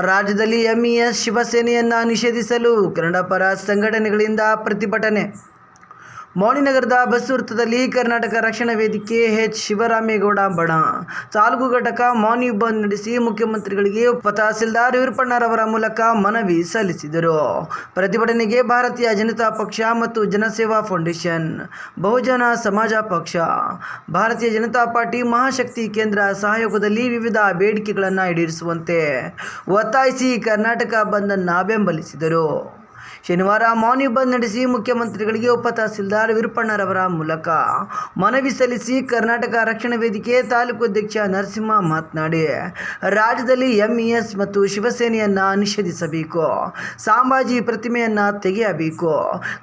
ರಾಜ್ಯದಲ್ಲಿ ಎಂಇಎಸ್ ಶಿವಸೇನೆಯನ್ನ ನಿಷೇಧಿಸಲು ಕನ್ನಡ ಪರ ಸಂಘಟನೆಗಳಿಂದ ಪ್ರತಿಭಟನೆ. ಮೌನಿನಗರದ ಬಸ್ ವೃತ್ತದಲ್ಲಿ ಕರ್ನಾಟಕ ರಕ್ಷಣಾ ವೇದಿಕೆ ಎಚ್. ಶಿವರಾಮೇಗೌಡ ಬಣ. ತಾಲೂಕು ಘಟಕ ಮೌನಿ ಬಂದ್ ನಡೆಸಿ ಮುಖ್ಯಮಂತ್ರಿಗಳಿಗೆ ತಹಸೀಲ್ದಾರ್ ವೀರಪ್ಪಣ್ಣರವರ ಮೂಲಕ ಮನವಿ ಸಲ್ಲಿಸಿದರು. ಪ್ರತಿಭಟನೆಗೆ ಭಾರತೀಯ ಜನತಾ ಪಕ್ಷ ಮತ್ತು ಜನಸೇವಾ ಫೌಂಡೇಶನ್, ಬಹುಜನ ಸಮಾಜ ಪಕ್ಷ, ಭಾರತೀಯ ಜನತಾ ಪಾರ್ಟಿ ಮಹಾಶಕ್ತಿ ಕೇಂದ್ರ ಸಹಯೋಗದಲ್ಲಿ ವಿವಿಧ ಬೇಡಿಕೆಗಳನ್ನು ಈಡೇರಿಸುವಂತೆ ಒತ್ತಾಯಿಸಿ ಕರ್ನಾಟಕ ಬಂದನ್ನು ಬೆಂಬಲಿಸಿದರು. ಶನಿವಾರ ಮೌನಿ ಬಂದ್ ನಡೆಸಿ ಮುಖ್ಯಮಂತ್ರಿಗಳಿಗೆ ಉಪತಹಸೀಲ್ದಾರ್ ವಿರುಪಣ್ಣರವರ ಮೂಲಕ ಮನವಿ ಸಲ್ಲಿಸಿ ಕರ್ನಾಟಕ ರಕ್ಷಣಾ ವೇದಿಕೆ ತಾಲೂಕು ಅಧ್ಯಕ್ಷ ನರಸಿಂಹ ಮಾತನಾಡಿ, ರಾಜ್ಯದಲ್ಲಿ ಎಂಇಎಸ್ ಮತ್ತು ಶಿವಸೇನೆಯನ್ನ ನಿಷೇಧಿಸಬೇಕು ಸಾಂಬಾಜಿ ಪ್ರತಿಮೆಯನ್ನ ತೆಗೆಯಬೇಕು,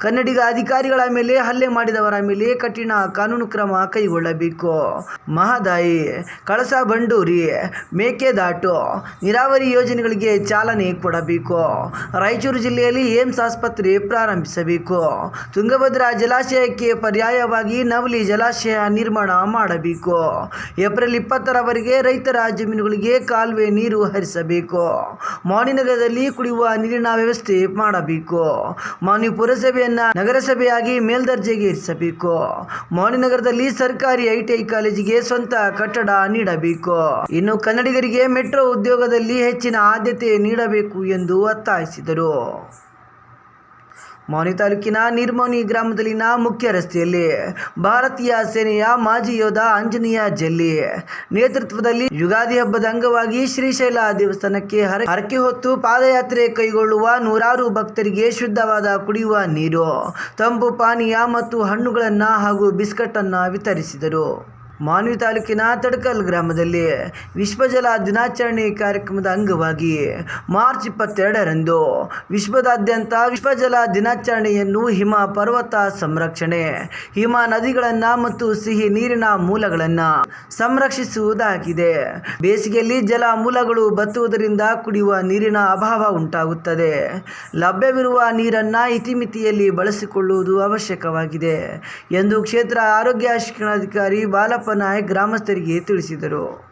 ಕನ್ನಡಿಗ ಅಧಿಕಾರಿಗಳ ಮೇಲೆ ಹಲ್ಲೆ ಮಾಡಿದವರ ಮೇಲೆ ಕಠಿಣ ಕಾನೂನು ಕ್ರಮ ಕೈಗೊಳ್ಳಬೇಕು, ಮಹದಾಯಿ, ಕಳಸ ಬಂಡೂರಿ ಮೇಕೆದಾಟು ನೀರಾವರಿ ಯೋಜನೆಗಳಿಗೆ ಚಾಲನೆ ಕೊಡಬೇಕು, ರಾಯಚೂರು ಜಿಲ್ಲೆಯಲ್ಲಿ ಏಮ್ಸ್ ಆಸ್ಪತ್ರೆ ಪ್ರಾರಂಭಿಸಬೇಕು. ತುಂಗಭದ್ರಾ ಜಲಾಶಯಕ್ಕೆ ಪರ್ಯಾಯವಾಗಿ ನವಲಿ ಜಲಾಶಯ ನಿರ್ಮಾಣ ಮಾಡಬೇಕು. ಏಪ್ರಿಲ್ ಇಪ್ಪತ್ತರವರೆಗೆ ರೈತರ ಜಮೀನುಗಳಿಗೆ ಕಾಲುವೆ ನೀರು ಹರಿಸಬೇಕು. ಮೌನಿನಗರದಲ್ಲಿ ಕುಡಿಯುವ ನೀರಿನ ವ್ಯವಸ್ಥೆ ಮಾಡಬೇಕು. ಮೌನಿ ಪುರಸಭೆಯನ್ನ ನಗರಸಭೆಯಾಗಿ ಮೇಲ್ದರ್ಜೆಗೆ ಇರಿಸಬೇಕು. ಮೌನಿನಗರದಲ್ಲಿ ಸರ್ಕಾರಿ ಐಟಿಐ ಕಾಲೇಜಿಗೆ ಸ್ವಂತ ಕಟ್ಟಡ ನೀಡಬೇಕು. ಇನ್ನು ಕನ್ನಡಿಗರಿಗೆ ಮೆಟ್ರೋ ಉದ್ಯೋಗದಲ್ಲಿ ಹೆಚ್ಚಿನ ಆದ್ಯತೆ ನೀಡಬೇಕು ಎಂದು ಒತ್ತಾಯಿಸಿದರು. ಮೌನಿ ತಾಲೂಕಿನ ನಿರ್ಮೌನಿ ಗ್ರಾಮದಲ್ಲಿನ ಮುಖ್ಯ ರಸ್ತೆಯಲ್ಲಿ ಭಾರತೀಯ ಸೇನೆಯ ಮಾಜಿ ಯೋಧ ಆಂಜನೇಯ ಜಲ್ಲಿ ನೇತೃತ್ವದಲ್ಲಿ ಯುಗಾದಿ ಹಬ್ಬದ ಅಂಗವಾಗಿ ಶ್ರೀಶೈಲ ದೇವಸ್ಥಾನಕ್ಕೆ ಹರ- ಹರಕೆ ಹೊತ್ತು ಪಾದಯಾತ್ರೆ ಕೈಗೊಳ್ಳುವ ನೂರಾರು ಭಕ್ತರಿಗೆ ಶುದ್ಧವಾದ ಕುಡಿಯುವ ನೀರು, ತಂಪು ಪಾನೀಯ ಮತ್ತು ಹಣ್ಣುಗಳನ್ನು ಹಾಗೂ ಬಿಸ್ಕಟ್ ಅನ್ನು ವಿತರಿಸಿದರು. ಮಾನ್ವಿ ತಾಲೂಕಿನ ತಡಕಲ್ ಗ್ರಾಮದಲ್ಲಿ ವಿಶ್ವಜಲ ದಿನಾಚರಣೆ ಕಾರ್ಯಕ್ರಮದ ಅಂಗವಾಗಿ ಮಾರ್ಚ್ ಇಪ್ಪತ್ತೆರಡರಂದು ವಿಶ್ವದಾದ್ಯಂತ ವಿಶ್ವಜಲ ದಿನಾಚರಣೆಯನ್ನು ಹಿಮ ಪರ್ವತ ಸಂರಕ್ಷಣೆ, ಹಿಮ ನದಿಗಳನ್ನು ಮತ್ತು ಸಿಹಿ ನೀರಿನ ಮೂಲಗಳನ್ನು ಸಂರಕ್ಷಿಸುವುದಾಗಿದೆ. ಬೇಸಿಗೆಯಲ್ಲಿ ಜಲ ಮೂಲಗಳು ಬತ್ತುವುದರಿಂದ ಕುಡಿಯುವ ನೀರಿನ ಅಭಾವ ಉಂಟಾಗುತ್ತದೆ. ಲಭ್ಯವಿರುವ ನೀರನ್ನು ಇತಿಮಿತಿಯಲ್ಲಿ ಬಳಸಿಕೊಳ್ಳುವುದು ಅವಶ್ಯಕವಾಗಿದೆ ಎಂದು ಕ್ಷೇತ್ರ ಆರೋಗ್ಯ ಶಿಕ್ಷಣಾಧಿಕಾರಿ ಬಾಲಪ್ಪ ನಾಯಕ್ ಗ್ರಾಮಸ್ಥರಿಗೆ ತಿಳಿಸಿದರು.